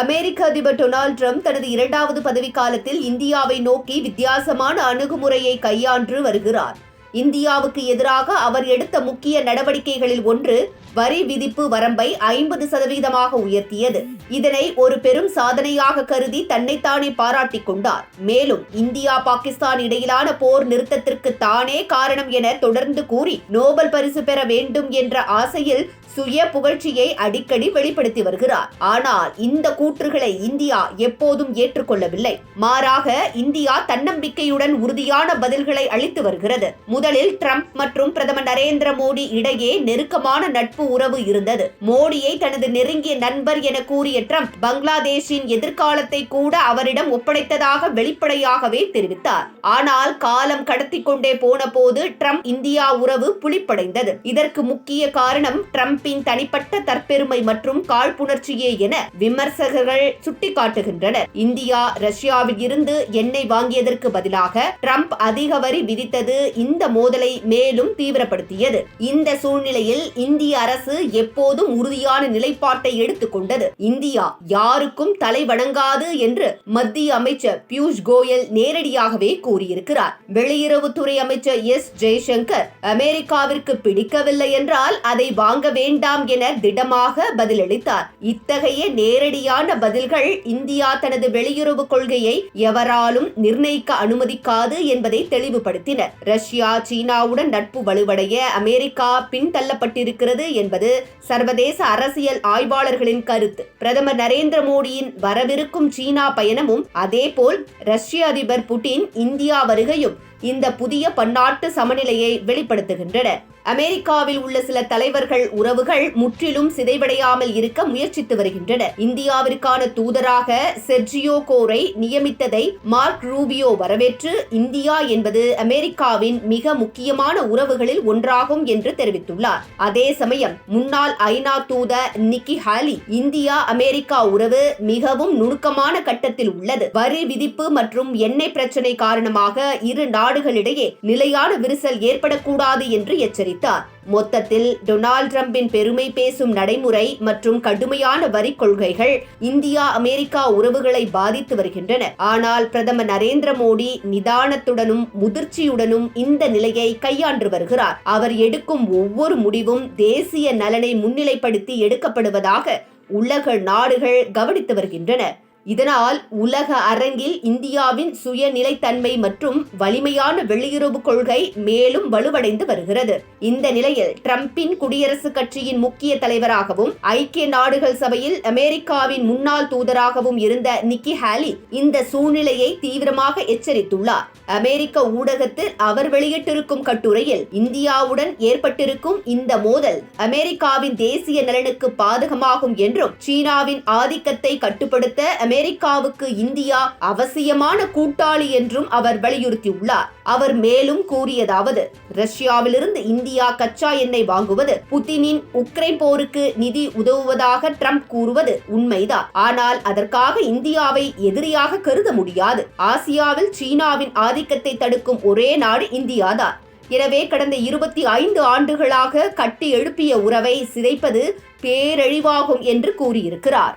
அமெரிக்க அதிபர் Donald Trump தனது இரண்டாவது பதவிக்காலத்தில் இந்தியாவை நோக்கி வித்தியாசமான அணுகுமுறையை கையாண்டு வருகிறார். இந்தியாவுக்கு எதிராக அவர் எடுத்த முக்கிய நடவடிக்கைகளில் ஒன்று வரி விதிப்பு வரம்பை ஐம்பது சதவீதமாக உயர்த்தியது. இதனை ஒரு பெரும் சாதனையாக கருதி தன்னைத்தானே பாராட்டிக் கொண்டார். மேலும் இந்தியா பாகிஸ்தான் இடையிலான போர் நிறுத்தத்திற்கு தானே காரணம் என தொடர்ந்து கூறி நோபல் பரிசு பெற வேண்டும் என்ற ஆசையில் சுய புகழ்ச்சியை அடிக்கடி வெளிப்படுத்தி வருகிறார். ஆனால் இந்த கூற்றுகளை இந்தியா எப்போதும் ஏற்றுக்கொள்ளவில்லை. மாறாக இந்தியா தன்னம்பிக்கையுடன் உறுதியான பதில்களை அளித்து வருகிறது. முதலில் ட்ரம்ப் மற்றும் பிரதமர் நரேந்திர மோடி இடையே நெருக்கமான நட்பு உறவு இருந்தது. மோடியை தனது நெருங்கிய நண்பர் என கூறிய ட்ரம்ப் பங்களாதேஷின் எதிர்காலத்தை கூட அவரிடம் ஒப்படைத்ததாக வெளிப்படையாகவே தெரிவித்தார். ஆனால் காலம் கடத்தி கொண்டே போன போது ட்ரம்ப் இந்தியா உறவு புளிப்படைந்தது. இதற்கு முக்கிய காரணம் ட்ரம்பின் தனிப்பட்ட தற்பெருமை மற்றும் காழ்ப்புணர்ச்சியே என விமர்சகர்கள் சுட்டிக்காட்டுகின்றனர். இந்தியா ரஷ்யாவில் இருந்து எண்ணெய் வாங்கியதற்கு பதிலாக ட்ரம்ப் அதிக வரி விதித்தது இந்த மோதலை மேலும் தீவிரப்படுத்தியது. இந்த சூழ்நிலையில் இந்திய அரசு எப்போதும் உறுதியான நிலைப்பாட்டை எடுத்துக்கொண்டது. இந்திய இந்தியா யாருக்கும் தலை வணங்காது என்று மத்திய அமைச்சர் பியூஷ் கோயல் நேரடியாகவே கூறியிருக்கிறார். வெளியுறவுத்துறை அமைச்சர் எஸ். ஜெய்சங்கர் அமெரிக்காவிற்கு பிடிக்கவில்லை என்றால் அதை வாங்க வேண்டாம் என திடமாக பதிலளித்தார். இத்தகைய நேரடியான பதில்கள் இந்தியா தனது வெளியுறவு கொள்கையை எவராலும் நிர்ணயிக்க அனுமதிக்காது என்பதை தெளிவுபடுத்தின. ரஷ்யா சீனாவுடன் நட்பு வலுவடைய அமெரிக்கா பின்தள்ளப்பட்டிருக்கிறது என்பது சர்வதேச அரசியல் ஆய்வாளர்களின் கருத்து. பிரதமர் நரேந்திர மோடியின் வரவிருக்கும் சீனா பயணமும் அதேபோல் ரஷ்ய அதிபர் புட்டின் இந்தியா வருகையும் இந்த புதிய பன்னாட்டு சமநிலையை வெளிப்படுத்துகின்றன. அமெரிக்காவில் உள்ள சில தலைவர்கள் உறவுகள் முற்றிலும் சிதைவடையாமல் இருக்க முயற்சித்து வருகின்றன இந்தியாவிற்கான தூதராக செர்ஜியோ கோரை நியமித்ததை மார்க் ரூபியோ வரவேற்று இந்தியா என்பது அமெரிக்காவின் மிக முக்கியமான உறவுகளில் ஒன்றாகும் என்று தெரிவித்துள்ளார். அதே சமயம் முன்னாள் ஐநா தூதர் நிக்கி ஹாலி இந்தியா அமெரிக்கா உறவு மிகவும் நுணுக்கமான கட்டத்தில் உள்ளது. வரி விதிப்பு மற்றும் எண்ணெய் பிரச்சினை காரணமாக இரு நாடுகளிடையே நிலையான விரிசல் ஏற்படக்கூடாது என்று எச்சரித்தார். மொத்தத்தில் டொனால்ட் ட்ரம்பின் பெருமை பேசும் நடைமுறை மற்றும் கடுமையான வரி கொள்கைகள் இந்தியா அமெரிக்கா உறவுகளை பாதித்து வருகின்றன. ஆனால் பிரதமர் நரேந்திர மோடி நிதானத்துடனும் முதிர்ச்சியுடனும் இந்த நிலையை கையாண்டு வருகிறார். அவர் எடுக்கும் ஒவ்வொரு முடிவும் தேசிய நலனை முன்னிலைப்படுத்தி எடுக்கப்படுவதாக உலக நாடுகள் கவனித்து வருகின்றன. இதனால் உலக அரங்கில் இந்தியாவின் சுயநிலைத்தன்மை மற்றும் வலிமையான வெளியுறவு கொள்கை மேலும் வலுவடைந்து வருகிறது. இந்த நிலையில் டிரம்பின் குடியரசுக் கட்சியின் முக்கிய தலைவராகவும் ஐக்கிய நாடுகள் சபையில் அமெரிக்காவின் முன்னாள் தூதராகவும் இருந்த நிக்கி ஹாலி இந்த சூழ்நிலையை தீவிரமாக எச்சரித்துள்ளார். அமெரிக்க ஊடகத்தில் அவர் வெளியிட்டிருக்கும் கட்டுரையில் இந்தியாவுடன் ஏற்பட்டிருக்கும் இந்த மோதல் அமெரிக்காவின் தேசிய நலனுக்கு பாதகமாகும் என்றும் சீனாவின் ஆதிக்கத்தை கட்டுப்படுத்த அமெரிக்காவுக்கு இந்தியா அவசியமான கூட்டாளி என்றும் அவர் வலியுறுத்தியுள்ளார். அவர் மேலும் கூறியதாவது ரஷ்யாவிலிருந்து இந்தியா கச்சா எண்ணெய் வாங்குவது புதினின் உக்ரைன் போருக்கு நிதி உதவுவதாக ட்ரம்ப் கூறுவது உண்மைதான். ஆனால் அதற்காக இந்தியாவை எதிரியாக கருத முடியாது. ஆசியாவில் சீனாவின் ஆதிக்கத்தை தடுக்கும் ஒரே நாடு இந்தியாதான். எனவே கடந்த இருபத்தி ஐந்து ஆண்டுகளாக கட்டி எழுப்பிய உறவை சிதைப்பது பேரழிவாகும் என்று கூறியிருக்கிறார்.